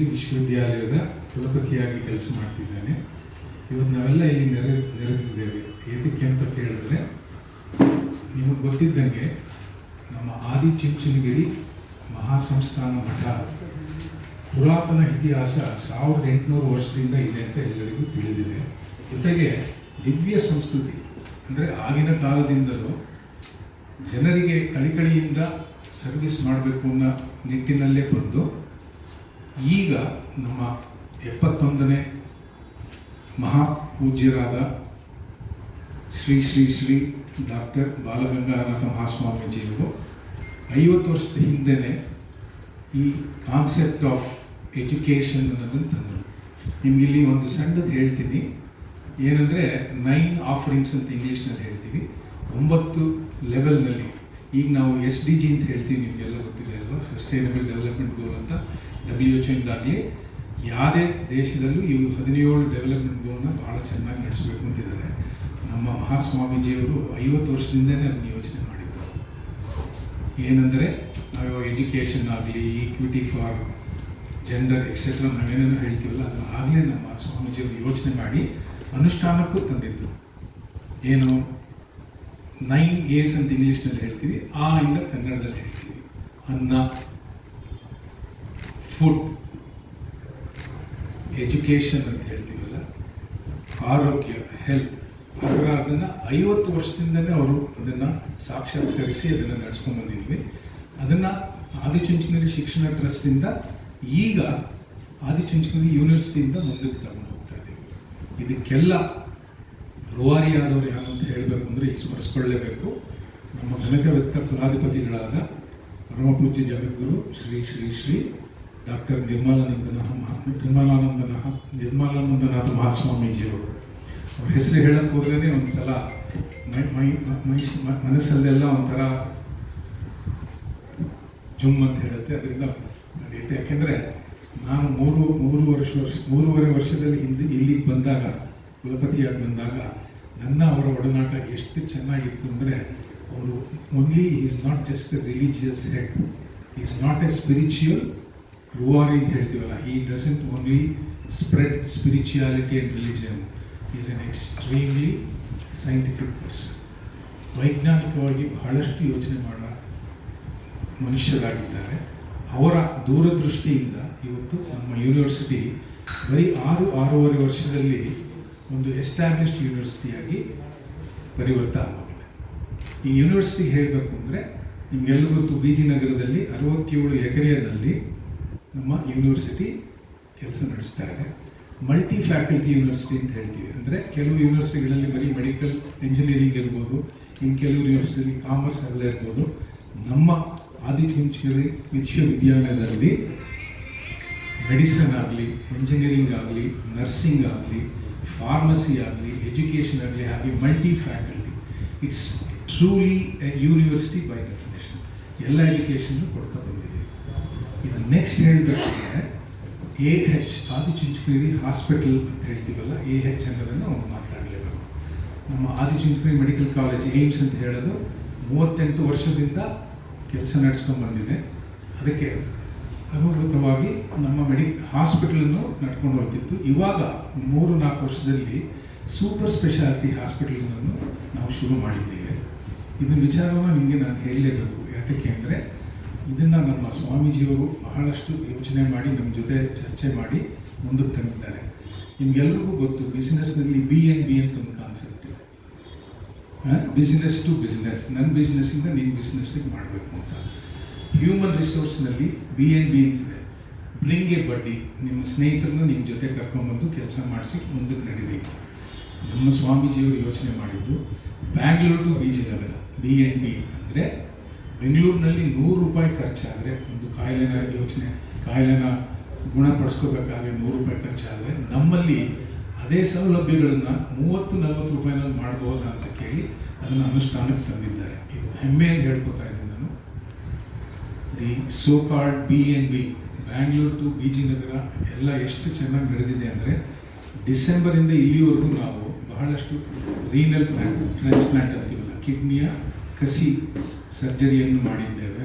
ವಿಶ್ವವಿದ್ಯಾಲಯದ ಕುಲಪತಿಯಾಗಿ ಕೆಲಸ ಮಾಡ್ತಿದ್ದಾನೆ. ಇವತ್ತು ನಾವೆಲ್ಲ ಇಲ್ಲಿ ನೆರೆ, ನೆರೆದಿದ್ದೇವೆ. ಏತಕ್ಕೆ ಅಂತ ಕೇಳಿದ್ರೆ, ನಿಮಗೆ ಗೊತ್ತಿದ್ದಂಗೆ ನಮ್ಮ ಆದಿ ಚುಂಚನಗಿರಿ ಮಹಾಸಂಸ್ಥಾನ ಮಠ ಪುರಾತನ ಇತಿಹಾಸ ಸಾವಿರದ ಎಂಟುನೂರು ವರ್ಷದಿಂದ ಇದೆ ಅಂತ ಎಲ್ಲರಿಗೂ ತಿಳಿದಿದೆ. ಜೊತೆಗೆ ದಿವ್ಯ ಸಂಸ್ಕೃತಿ, ಅಂದರೆ ಆಗಿನ ಕಾಲದಿಂದಲೂ ಜನರಿಗೆ ಕಳಿಕಳಿಯಿಂದ ಸರ್ವಿಸ್ ಮಾಡಬೇಕು ಅನ್ನೋ ನಿಟ್ಟಿನಲ್ಲೇ ಬಂದು ಈಗ ನಮ್ಮ ಎಪ್ಪತ್ತೊಂದನೇ ಮಹಾಪೂಜ್ಯರಾದ ಶ್ರೀ ಶ್ರೀ ಶ್ರೀ ಡಾಕ್ಟರ್ ಬಾಲಗಂಗಾನಾಥ ಮಹಾಸ್ವಾಮೀಜಿಯವರು ಐವತ್ತು ವರ್ಷದ ಹಿಂದೆನೇ ಈ ಕಾನ್ಸೆಪ್ಟ್ ಆಫ್ ಎಜುಕೇಷನ್ ಅನ್ನೋದನ್ನು ತಂದರು. ನಿಮಗಿಲ್ಲಿ ಒಂದು ಸಣ್ಣದು ಹೇಳ್ತೀನಿ. ಏನಂದರೆ ನೈನ್ ಆಫರಿಂಗ್ಸ್ ಅಂತ ಇಂಗ್ಲೀಷ್ನಲ್ಲಿ ಹೇಳ್ತೀವಿ. ಒಂಬತ್ತು ಲೆವೆಲ್ನಲ್ಲಿ ಈಗ ನಾವು ಎಸ್ ಡಿ ಜಿ ಅಂತ ಹೇಳ್ತೀವಿ, ನಿಮಗೆಲ್ಲ ಗೊತ್ತಿದೆ ಅಲ್ವಾ? ಸಸ್ಟೈನಬಲ್ ಡೆವಲಪ್ಮೆಂಟ್ ಗೋಲ್ ಅಂತ. ಡಬ್ಲ್ಯೂ ಎಚ್ ಇಂದಾಗಲಿ ಯಾವುದೇ ದೇಶದಲ್ಲೂ ಇವು ಹದಿನೇಳು ಡೆವಲಪ್ಮೆಂಟ್ ಗೋಲ್ನ ಭಾಳ ಚೆನ್ನಾಗಿ ನಡೆಸಬೇಕು ಅಂತಿದ್ದಾರೆ. ನಮ್ಮ ಮಹಾಸ್ವಾಮೀಜಿಯವರು ಐವತ್ತು ವರ್ಷದಿಂದನೇ ಅದನ್ನು ಯೋಚನೆ ಮಾಡಿದ್ದರು ಏನಂದರೆ, ನಾವು ಎಜುಕೇಷನ್ ಆಗಲಿ ಈಕ್ವಿಟಿ ಫಾರ್ ಜೆಂಡರ್ ಎಕ್ಸೆಟ್ರಾ ನಾವೇನೇನೋ ಹೇಳ್ತೀವಲ್ಲ, ಅದನ್ನು ಆಗಲೇ ನಮ್ಮ ಸ್ವಾಮೀಜಿಯವರು ಯೋಚನೆ ಮಾಡಿ ಅನುಷ್ಠಾನಕ್ಕೂ ತಂದಿದ್ದು ಏನು? ನೈನ್ ಏಸ್ ಅಂತ ಇಂಗ್ಲೀಷ್ನಲ್ಲಿ ಹೇಳ್ತೀವಿ, ಆ ಇಂದ ಕನ್ನಡದಲ್ಲಿ ಹೇಳ್ತೀವಿ. ಅನ್ನ ಫುಡ್ ಎಜುಕೇಷನ್ ಅಂತ ಹೇಳ್ತೀವಲ್ಲ, ಆರೋಗ್ಯ ಹೆಲ್ತ್ ಅದರ ಅದನ್ನು ಐವತ್ತು ವರ್ಷದಿಂದನೇ ಅವರು ಅದನ್ನು ಸಾಕ್ಷಾತ್ಕರಿಸಿ ಅದನ್ನು ನಡ್ಸ್ಕೊಂಡು ಬಂದಿದ್ವಿ. ಅದನ್ನು ಆದಿಚುಂಚನಗಿರಿ ಶಿಕ್ಷಣ ಟ್ರಸ್ಟಿಂದ ಈಗ ಆದಿಚುಂಚನಗಿರಿ ಯೂನಿವರ್ಸಿಟಿಯಿಂದ ಮುಂದಕ್ಕೆ ತಗೊಂಡು ಹೋಗ್ತಾ ಇದ್ದೀವಿ ಇದಕ್ಕೆಲ್ಲ ರೂವಾರಿಯಾದವರು ಯಾರು ಅಂತ ಹೇಳಬೇಕು ಅಂದರೆ ಈಗ ಸ್ಮರಿಸ್ಕೊಳ್ಳೇಬೇಕು. ನಮ್ಮ ಘನಕವೆತ್ತ ಕುಲಾಧಿಪತಿಗಳಾದ ಪರಮಪೂಜ್ಯ ಜಗದ್ಗುರು ಶ್ರೀ ಶ್ರೀ ಶ್ರೀ ಡಾಕ್ಟರ್ ನಿರ್ಮಲಾನಂದನ ನಿರ್ಮಲಾನಂದನ ನಿರ್ಮಲಾನಂದನಾಥ ಮಹಾಸ್ವಾಮೀಜಿಯವರು. ಅವ್ರ ಹೆಸರು ಹೇಳಕ್ಕೆ ಹೋದ್ರೇ ಒಂದು ಸಲ ಮೈ ಮೈ ಮೈಸ್ ಮನಸ್ಸಲ್ಲೆಲ್ಲ ಒಂಥರ ಜುಮ್ ಅಂತ ಹೇಳುತ್ತೆ. ಅದರಿಂದ ನಡೆಯುತ್ತೆ. ಯಾಕೆಂದರೆ ನಾನು ಮೂರು ಮೂರು ವರ್ಷ ವರ್ಷ ಮೂರುವರೆ ವರ್ಷದಲ್ಲಿ ಹಿಂದೆ ಇಲ್ಲಿಗೆ ಬಂದಾಗ ಕುಲಪತಿಯಾಗಿ ಬಂದಾಗ ನನ್ನ ಅವರ ಒಡನಾಟ ಎಷ್ಟು ಚೆನ್ನಾಗಿತ್ತು ಅಂದರೆ ಅವರು only is not just a religious head is not a spiritual ರೂವಾರಿ ಅಂತ ಹೇಳ್ತೀವಲ್ಲ ಈ doesn't only spread spirituality and religion is an extremely scientific person ವೈಜ್ಞಾನಿಕವಾಗಿ ಬಹಳಷ್ಟು ಯೋಚನೆ ಮಾಡೋ ಮನುಷ್ಯರಾಗಿದ್ದಾರೆ. ಅವರ ದೂರದೃಷ್ಟಿಯಿಂದ ಇವತ್ತು ನಮ್ಮ ಯೂನಿವರ್ಸಿಟಿ ಬರೀ ಆರು ಆರೂವರೆ ವರ್ಷದಲ್ಲಿ ಒಂದು ಎಸ್ಟಾಬ್ಲಿಷ್ಡ್ ಯೂನಿವರ್ಸಿಟಿಯಾಗಿ ಪರಿವರ್ತನೆ ಆಗಿದೆ ಈ ಯೂನಿವರ್ಸಿಟಿ ಹೇಳಬೇಕು ಅಂದರೆ ನಿಮಗೆಲ್ಲ ಗೊತ್ತು ಬಿ ಜಿ ನಗರದಲ್ಲಿ ಅರವತ್ತೇಳು ಎಕರೆಯಲ್ಲಿ ನಮ್ಮ ಯೂನಿವರ್ಸಿಟಿ ಕೆಲಸ ನಡೆಸ್ತಾ ಇದೆ. ಮಲ್ಟಿ ಫ್ಯಾಕಲ್ಟಿ ಯೂನಿವರ್ಸಿಟಿ ಅಂತ ಹೇಳ್ತೀವಿ. ಅಂದರೆ ಕೆಲವು ಯೂನಿವರ್ಸಿಟಿಗಳಲ್ಲಿ ಬರೀ ಮೆಡಿಕಲ್ ಇಂಜಿನಿಯರಿಂಗ್ ಇರ್ಬೋದು ಇನ್ನು ಕೆಲವು ಯೂನಿವರ್ಸಿಟಿಯಲ್ಲಿ ಕಾಮರ್ಸ್ ಎಲ್ಲ ಇರ್ಬೋದು. ನಮ್ಮ ಆದಿಚುಂಚನಗಿರಿ ವಿಶ್ವವಿದ್ಯಾಲಯದಲ್ಲಿ ಮೆಡಿಸನ್ ಆಗಲಿ ಇಂಜಿನಿಯರಿಂಗ್ ಆಗಲಿ ನರ್ಸಿಂಗ್ ಆಗಲಿ ಫಾರ್ಮಸಿ ಆಗಲಿ ಎಜುಕೇಷನ್ ಆಗಲಿ, ಹಾಗೆ multi faculty it's truly a university by definition ಎಲ್ಲ ಎಜುಕೇಷನ್ನು ಕೊಡ್ತಾ ಬಂದಿದ್ದೀವಿ ಇದು ನೆಕ್ಸ್ಟ್ ಹೇಳಬೇಕಂದ್ರೆ ಎ ಹೆಚ್ ಆದಿಚುಂಚನಗಿರಿ ಹಾಸ್ಪಿಟಲ್ ಅಂತ ಹೇಳ್ತೀವಲ್ಲ ಎ ಹೆಚ್ ಅನ್ನೋದನ್ನು ಅವ್ನು ಮಾತಾಡಲೇಬೇಕು. ನಮ್ಮ ಆದಿಚುಂಚನಗಿರಿ ಮೆಡಿಕಲ್ ಕಾಲೇಜ್ ಏಮ್ಸ್ ಅಂತ ಹೇಳೋದು ಮೂವತ್ತೆಂಟು ವರ್ಷದಿಂದ ಕೆಲಸ ನಡೆಸ್ಕೊಂಡು ಬಂದಿದೆ. ಅದಕ್ಕೆ ಅನುಭೂತವಾಗಿ ನಮ್ಮ ಮೆಡಿ, ಹಾಸ್ಪಿಟಲನ್ನು ನಡ್ಕೊಂಡು ಹೋಗ್ತಿತ್ತು. ಇವಾಗ ಮೂರು ನಾಲ್ಕು ವರ್ಷದಲ್ಲಿ ಸೂಪರ್ ಸ್ಪೆಷಾಲಿಟಿ ಹಾಸ್ಪಿಟಲನ್ನು ನಾವು ಶುರು ಮಾಡಿದ್ದೇವೆ. ಇದನ್ನ ವಿಚಾರವನ್ನು ನಿಮಗೆ ನಾನು ಹೇಳಲೇಬೇಕು. ಯಾತಕ್ಕೆ ಅಂದರೆ, ಇದನ್ನು ನಮ್ಮ ಸ್ವಾಮೀಜಿಯವರು ಬಹಳಷ್ಟು ಯೋಚನೆ ಮಾಡಿ, ನಮ್ಮ ಜೊತೆ ಚರ್ಚೆ ಮಾಡಿ ಮುಂದಕ್ಕೆ ತಂದಿದ್ದಾರೆ. ನಿಮ್ಗೆಲ್ರಿಗೂ ಗೊತ್ತು, ಬಿಸ್ನೆಸ್ನಲ್ಲಿ ಬಿ ಎನ್ ಬಿ ಅಂತ ಒಂದು ಕಾನ್ಸೆಪ್ಟ್ ಇದೆ. Business to business. ನನ್ನ ಬಿಸ್ನೆಸ್ಸಿಂದ ನೀನು ಬಿಸ್ನೆಸ್ಸಿಗೆ ಮಾಡಬೇಕು ಅಂತ. ಹ್ಯೂಮನ್ ರಿಸೋರ್ಸ್ನಲ್ಲಿ ಬಿ ಎನ್ ಬಿ ಅಂತಿದೆ. ಬ್ರಿಂಗ್ ಬಡ್ಡಿ ನಿಮ್ಮ ಸ್ನೇಹಿತರನ್ನ ನಿಮ್ಮ ಜೊತೆ ಕರ್ಕೊಂಬಂದು ಕೆಲಸ ಮಾಡಿಸಿ ಮುಂದಕ್ಕೆ ನಡೀಲಿ ನಮ್ಮ ಸ್ವಾಮೀಜಿಯವರು ಯೋಚನೆ ಮಾಡಿದ್ದು Bangalore to BG Nagara B N B ಅಂದರೆ ಬೆಂಗಳೂರಿನಲ್ಲಿ ನೂರು ರೂಪಾಯಿ ಖರ್ಚಾದರೆ ಒಂದು ಕಾಯಿಲೆನ ಯೋಚನೆ, ಕಾಯಿಲೆನ ಗುಣಪಡಿಸ್ಕೋಬೇಕಾದ್ರೆ ನೂರು ರೂಪಾಯಿ ಖರ್ಚಾದರೆ ನಮ್ಮಲ್ಲಿ ಅದೇ ಸೌಲಭ್ಯಗಳನ್ನು ಮೂವತ್ತು ನಲವತ್ತು ರೂಪಾಯಿನಲ್ಲಿ ಮಾಡ್ಬೋದಾ ಅಂತ ಕೇಳಿ ಅದನ್ನು ಅನುಷ್ಠಾನಕ್ಕೆ ತಂದಿದ್ದಾರೆ. ಇದು ಹೆಮ್ಮೆಯಿಂದ ಹೇಳ್ಕೊತಾ ಇದ್ದೀನಿ. ನಾನು the so called B N B, Bangalore to BG Nagara ಎಲ್ಲ ಎಷ್ಟು ಚೆನ್ನಾಗಿ ನಡೆದಿದೆ ಅಂದರೆ ಡಿಸೆಂಬರಿಂದ ಇಲ್ಲಿವರೆಗೂ ನಾವು ಬಹಳಷ್ಟು ರೀನಲ್ ಟ್ರಾನ್ಸ್ಪ್ಲಾಂಟ್ ಅಂತೀವಲ್ಲ, ಕಿಡ್ನಿಯ ಕಸಿ ಸರ್ಜರಿಯನ್ನು ಮಾಡಿದ್ದೇವೆ.